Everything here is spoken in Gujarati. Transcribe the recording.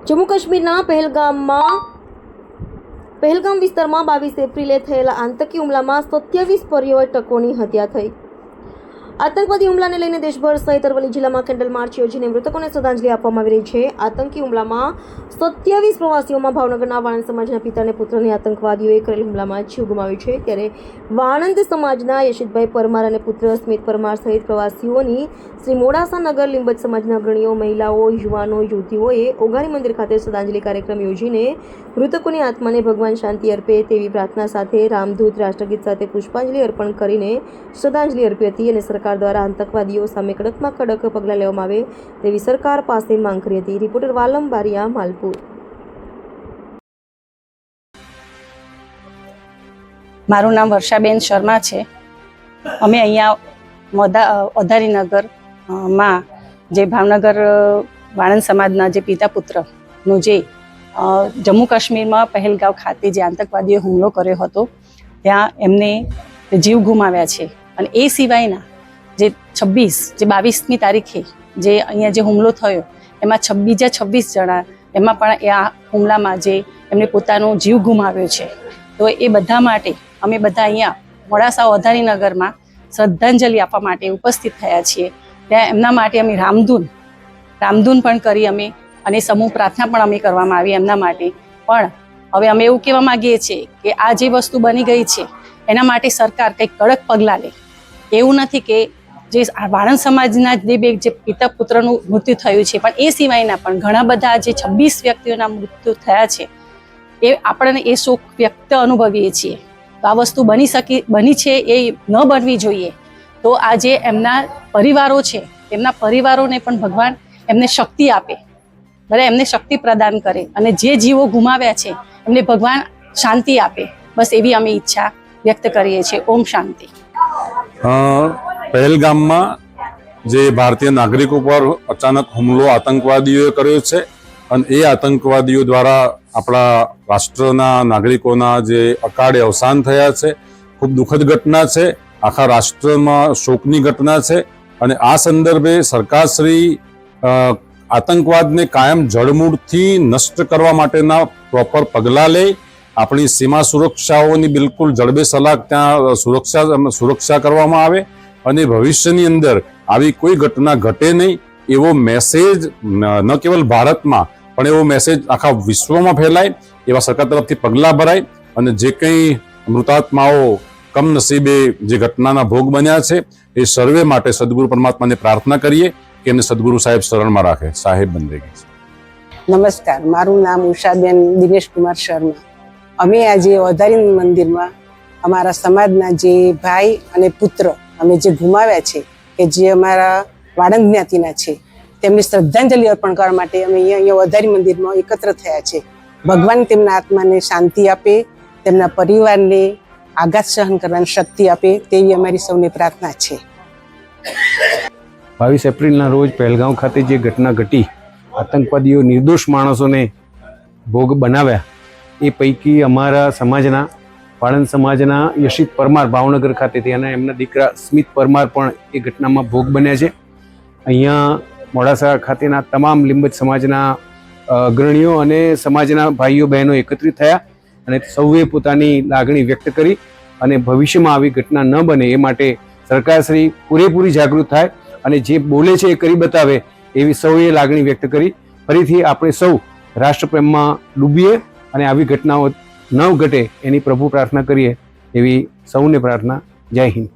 જમ્મુ કાશ્મીરના પહેલગામમાં પહેલગામ વિસ્તારમાં બાવીસ એપ્રિલે થયેલા આતંકી હુમલામાં સત્યાવીસ પર્યટકોની હત્યા થઈ. આતંકવાદી હુમલાને લઈને દેશભર સહિત અરવલ્લી જિલ્લામાં કેન્ડલ માર્ચ યોજીને મૃતકોને શ્રદ્ધાંજલિ આપવામાં આવી રહી છે. આતંકી હુમલામાં સત્યાવીસ પ્રવાસીઓમાં ભાવનગરના વાણંદ સમાજના પિતા અને પુત્રને આતંકવાદીઓએ કરેલ હુમલામાં જીવ ગુમાવ્યો છે. ત્યારે વાણંદ સમાજના યશિતભાઈ પરમાર અને પુત્ર સ્મિત પરમાર સહિત પ્રવાસીઓની શ્રી મોડાસા નગર લીંબજ સમાજના અગ્રણીઓ, મહિલાઓ, યુવાનો, યુવતીઓએ ઓગારી મંદિર ખાતે શ્રદ્ધાંજલિ કાર્યક્રમ યોજીને મૃતકોની આત્માને ભગવાન શાંતિ અર્પે તેવી પ્રાર્થના સાથે રામદૂત રાષ્ટ્રગીત સાથે પુષ્પાંજલિ અર્પણ કરીને શ્રદ્ધાંજલિ અર્પી હતી અને સરકાર દ્વારા આતંકવાદીઓ સામે કડકમાં કડક પગલાં લેવામાં આવે તેવી સરકાર પાસે માંગ કરી હતી. રિપોર્ટર વાલમ બારિયા માલપુર. મારું નામ વર્ષાબેન શર્મા છે. અમે અહીંયા મોદા ઓધારીનગરમાં જે ભાવનગર વાણંદ સમાજના જે પિતા પુત્રનું જે જમ્મુ કાશ્મીરમાં પહેલગાંવ ખાતે જે આતંકવાદીએ હુમલો કર્યો હતો, ત્યાં એમને જીવ ગુમાવ્યા છે. અને એ સિવાયના જે છવ્વીસ, જે બાવીસમી તારીખે જે અહીંયા જે હુમલો થયો, એમાં છ- બીજા છવ્વીસ જણા, એમાં પણ એ આ હુમલામાં જે એમને પોતાનો જીવ ગુમાવ્યો છે. તો એ બધા માટે અમે બધા અહીંયા મોડાસા વધારીનગરમાં શ્રદ્ધાંજલિ આપવા માટે ઉપસ્થિત થયા છીએ. ત્યાં એમના માટે અમે રામધૂન રામધૂન પણ કરી અમે અને સમૂહ પ્રાર્થના પણ અમે કરવામાં આવી એમના માટે. પણ હવે અમે એવું કહેવા માંગીએ છીએ કે આ જે વસ્તુ બની ગઈ છે, એના માટે સરકાર કંઈક કડક પગલાં લે. એવું નથી કે જે વાણંદ સમાજના જે બે જે પિતા પુત્રનું મૃત્યુ થયું છે, પણ એ સિવાયના પણ ઘણા બધા જે છવ્વીસ વ્યક્તિઓના મૃત્યુ થયા છે, એ આપણને એ શોક વ્યક્ત અનુભવીએ છીએ. તો આ વસ્તુ બની શકી, બની છે એ ન બનવી જોઈએ. તો આ જે એમના પરિવારો છે, એમના પરિવારોને પણ ભગવાન એમને શક્તિ આપે. ભલે એમને શક્તિ પ્રદાન કરે અને જે જીવો ગુમાવ્યા છે, એમને ભગવાન શાંતિ આપે. બસ એવી અમે ઈચ્છા વ્યક્ત કરીએ છીએ. ઓમ શાંતિ. પહેલગામમાં જે ભારતીય નાગરિકો પર અચાનક હુમલો આતંકવાદીઓએ કર્યો છે અને એ આતંકવાદીઓ દ્વારા આપણા રાષ્ટ્રના નાગરિકોના જે અકાળે અવસાન થયા છે, ખૂબ દુઃખદ ઘટના છે, આખા રાષ્ટ્રમાં શોકની ઘટના છે અને આ સંદર્ભે સરકારશ્રી આતંકવાદને કાયમ જળમૂળથી નષ્ટ કરવા માટેના પ્રોપર પગલાં લે. આપણી સીમા સુરક્ષાઓની બિલકુલ જડબે સલાહ ત્યાં સુરક્ષા સુરક્ષા કરવામાં આવે. અને ભવિષ્યની અંદર આવી કોઈ ઘટના ઘટે નહીં, એવો મેસેજ ન- કેવલ ભારતમાં, પણ એવો મેસેજ આખા વિશ્વમાં ફેલાય, એવા સરકાર તરફથી પગલાં ભરાય અને જે કંઈ મૃતાત્માઓ કમનસીબે જે ઘટનાના ભોગ બન્યા છે, એ સર્વે માટે સદગુરુ પરમાત્માને પ્રાર્થના કરીએ કે એમને સદગુરુ સાહેબ શરણમાં રાખે. સાહેબ બંદેગી નમસ્કાર, મારું નામ ઉષાબેન દિનેશ કુમાર શર્મા. અમે આજે ઓધારી મંદિરમાં અમારા સમાજના જે ભાઈ અને પુત્ર અમે જે ગુમાવ્યા છે, કે જે અમારા વાળંદ જ્ઞાતિના છે, તેમની શ્રદ્ધાંજલિ અર્પણ કરવા માટે અમે અહીંયા અહીંયા વધારી મંદિરમાં એકત્ર થયા છે. ભગવાન તેમના આત્માને શાંતિ આપે, તેમના પરિવારને આઘાત સહન કરવાની શક્તિ આપે, તેવી અમારી સૌની પ્રાર્થના છે. બાવીસ એપ્રિલના રોજ પહેલગાંવ ખાતે જે ઘટના ઘટી, આતંકવાદીઓ, નિર્દોષ માણસોને ભોગ બનાવ્યા, એ પૈકી અમારા સમાજના વાળંદ સમાજના યશિત પરમાર ભાવનગર ખાતેથી અને એમના દીકરા સ્મિત પરમાર પણ એ ઘટનામાં ભોગ બન્યા છે. અહીંયા મોડાસા ખાતેના તમામ લીંબજ સમાજના અગ્રણીઓ અને સમાજના ભાઈઓ, બહેનો એકત્રિત થયા અને સૌએ પોતાની લાગણી વ્યક્ત કરી અને ભવિષ્યમાં આવી ઘટના ન બને એ માટે સરકારશ્રી પૂરેપૂરી જાગૃત થાય અને જે બોલે છે એ કરી બતાવે એવી સૌએ લાગણી વ્યક્ત કરી. ફરીથી આપણે સૌ રાષ્ટ્રપ્રેમમાં ડૂબીએ અને આવી ઘટનાઓ ન ઘટે એની પ્રભુ પ્રાર્થના કરીએ એવી સૌને પ્રાર્થના. જય હિન્દ.